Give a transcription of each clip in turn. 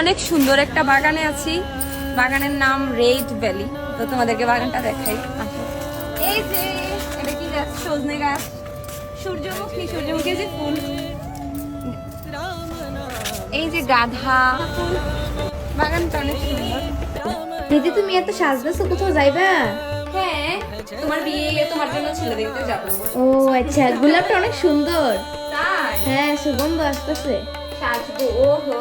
অনেক সুন্দর একটা বাগানে আছি। বাগানের নাম রেড ভ্যালি তো তোমাদেরকে বাগানটা দেখাই। এই যে এটা কি গাছ? সজনে গাছ। সূর্যমুখী সূর্যমুখী যে ফুল। এই যে গাধা। ফুল বাগানটা অনেক সুন্দর। দিদি তুমি এত সাজতেছো কোথাও যাইবা? হ্যাঁ তোমার বিয়ে তোমার জন্য ছেলে দেখতে যাব। ও আচ্ছা গোলাপটা অনেক সুন্দর। হ্যাঁ সুগন্ধ আসতেছে। সাজবো ওহো।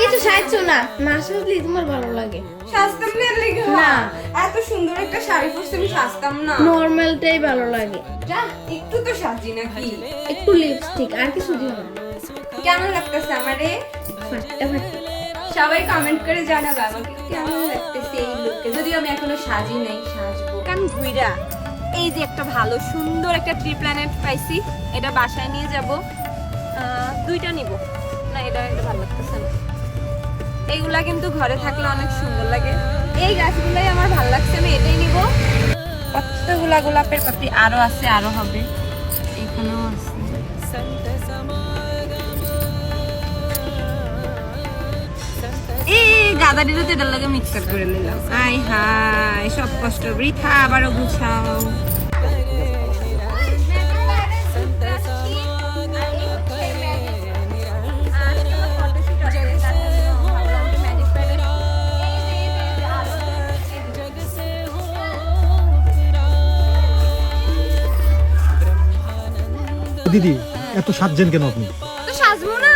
কিছু সাজছো? না না সাজলে তোমার ভালো লাগে। সাজতাম না এর লেগে? না। এত সুন্দর একটা শাড়ি পরছি আমি সাজতাম না। নর্মালটাই ভালো লাগে। যা একটু তো সাজি নাকি? একটু লিপস্টিক আর কিছু দিও না। কেমন লাগতেছে আমারে? ফাটটা ফাটটা সবাই কমেন্ট করে জানাবে আমাকে কেমন লাগতেছে এই লুকে যদিও আমি এখনও সাজি নাই সাজবো। কারণ ঘুইরা এই যে একটা ভালো সুন্দর একটা ট্রি প্ল্যানেট পাইছি এটা বাসায় নিয়ে যাব। আহ, দুইটা নিব। না এটা এটা ভালো লাগতেছে না। এইগুলা কিন্তু ঘরে থাকলে অনেক সুন্দর লাগে। এই গাছগুলাই আমার ভালো লাগছে, আমি এটাই নিব। কতগুলা গোলাপের পাপড়ি আরও আছে, আরও হবে। এখানেও আছে। এই গাদাটিরও তো এটার লাগে মিক্সার করে নিলাম। আই হাই সব কষ্ট। বৃথা আবারও গুছাও। দিদি এত সাজছেন কেন আপনি? তো সাজবো না।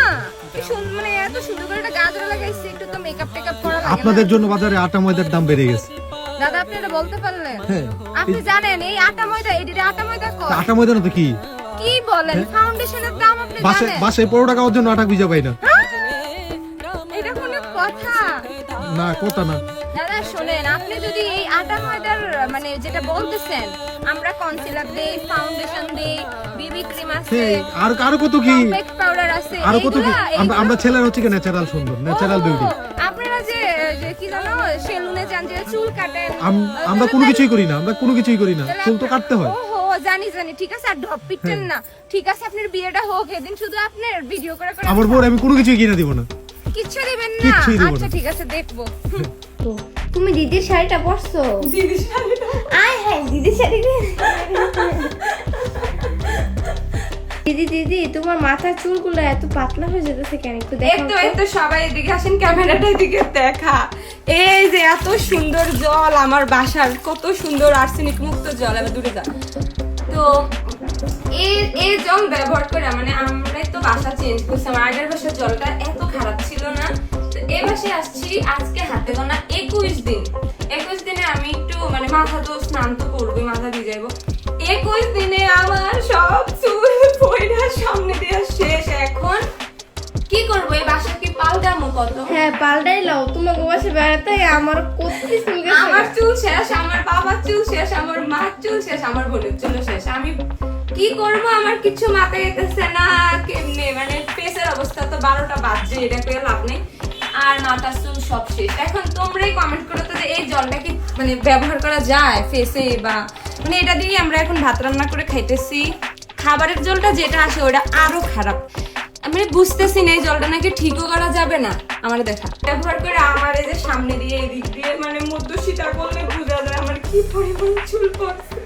মানে এত সুন্দর করে একটা গাজরা লাগাইছি একটু তো মেকআপ টেকআপ করা লাগে আপনাদের জন্য বাজারে আটা ময়দার দাম বেড়ে গেছে। দাদা আপনি এটা বলতে পারলেন? হ্যাঁ। আপনি জানেন এই আটা ময়দা আটা ময়দা কয়? আটা ময়দা না তো কি? কি বলেন? ফাউন্ডেশনের দাম আপনি জানেন? বাসে পনেরো টাকা ওর জন্য আটা ভিজা পাই না। এটা কোনো কথা। না কথা না। দাদা শোনেন আপনি যদি এই আটা ময়দার মানে যেটা বলতেছেন আমরা কনসিলার দেই ফাউন্ডেশন দেই আছে। হ্যাঁ আর আরও কত কি? পাউডার আছে। আরও কত কি? আমরা আমরা ছেলেরা হচ্ছে কি ন্যাচারাল সুন্দর ন্যাচারাল বিউটি আপনারা যে কি জানো সেলুনে যান যে চুল কাটেন আমরা কোনো কিছুই করি না আমরা কোনো কিছুই করি না চুল তো কাটতে হয়। জানি জানি ঠিক আছে আর ঢপ পিটতেন না। ঠিক আছে আপনার বিয়েটা হোক এদিন শুধু আপনার ভিডিও করে করে আমার বউর আমি কোনো কিছুই কিনে দিব না। কিচ্ছু দিবেন না। আচ্ছা ঠিক আছে দেখব। তুমি দিদির শাড়িটা পরছো? আয় হ্যাঁ দিদির শাড়ি দিদি দিদি তোমার মাথার চুলগুলো এত পাতলা হয়ে যেতেছে কেন? একটু দেখো তো। এই তো সবাই এদিকে আসেন ক্যামেরাটা এদিকে দেখা। এই যে এত সুন্দর জল আমার বাসার কত সুন্দর আর্সেনিক মুক্ত জল এবার দূরে যা। তো এই এই জল ব্যবহার করে মানে আমরাই তো বাসা চেঞ্জ করছি। আমার আগের বাসার জলটা এত খারাপ ছিল না। তো এই বাসায় আসছি আজকে হাতে গোনা একুশ দিন। একুশ দিনে আমি একটু মানে মাথা তো স্নান তো করব মাথা দিয়ে যাব একুশ দিনে আমার সব চুল সামনে দিয়ে শেষ এখন। কি করব এই বাসা কি পাল্টামো কত? হ্যাঁ পাল্টাই লাও গোবাসে বেড়াতে আমার চুল গেছে? আমার চুল শেষ আমার বাবার চুল শেষ আমার মার চুল শেষ আমার বোনের চুল শেষ। আমি কি করব আমার কিছু মাথায় যেতেছে না কেমনে? মানে ফেসের অবস্থা তো বারোটা বাজছে এটা করে লাভ নেই। আর মাথার চুল সব শেষ। এখন তোমরাই কমেন্ট করো তো যে এই জলটা কি মানে ব্যবহার করা যায় ফেসে বা মানে এটা দিয়ে আমরা এখন ভাত রান্না করে খাইতেছি। খাবারের জলটা যেটা আসে ওটা আরও খারাপ। আমি বুঝতেছি না এই জলটা নাকি ঠিকও করা যাবে না। আমার দেখা। ব্যবহার করে আমার এই যে সামনে দিয়ে এদিক দিয়ে মানে মধ্য সীতা করলে বোঝা যায় আমার কি পরিমাণ চুল পড়ছে।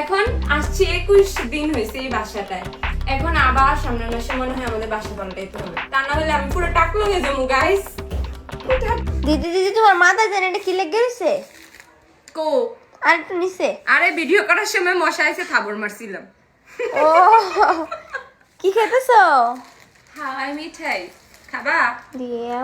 এখন আসছে একুশ দিন হয়েছে এই বাসাটায়। এখন আবার সামনের মাসে মনে হয় আমাদের বাসা পাল্টাইতে হবে। তা না হলে আমি পুরো টাকলো হয়ে যাব গাইস দিদি দিদি তোমার মাথায় জানে এটা কি লেগে গেছে কো? আর একটু নিচে। আরে ভিডিও করার সময় মশা এসে থাবর মারছিলাম। ও কি খেতেছো? হাই মিঠাই খাবা? দিয়ে।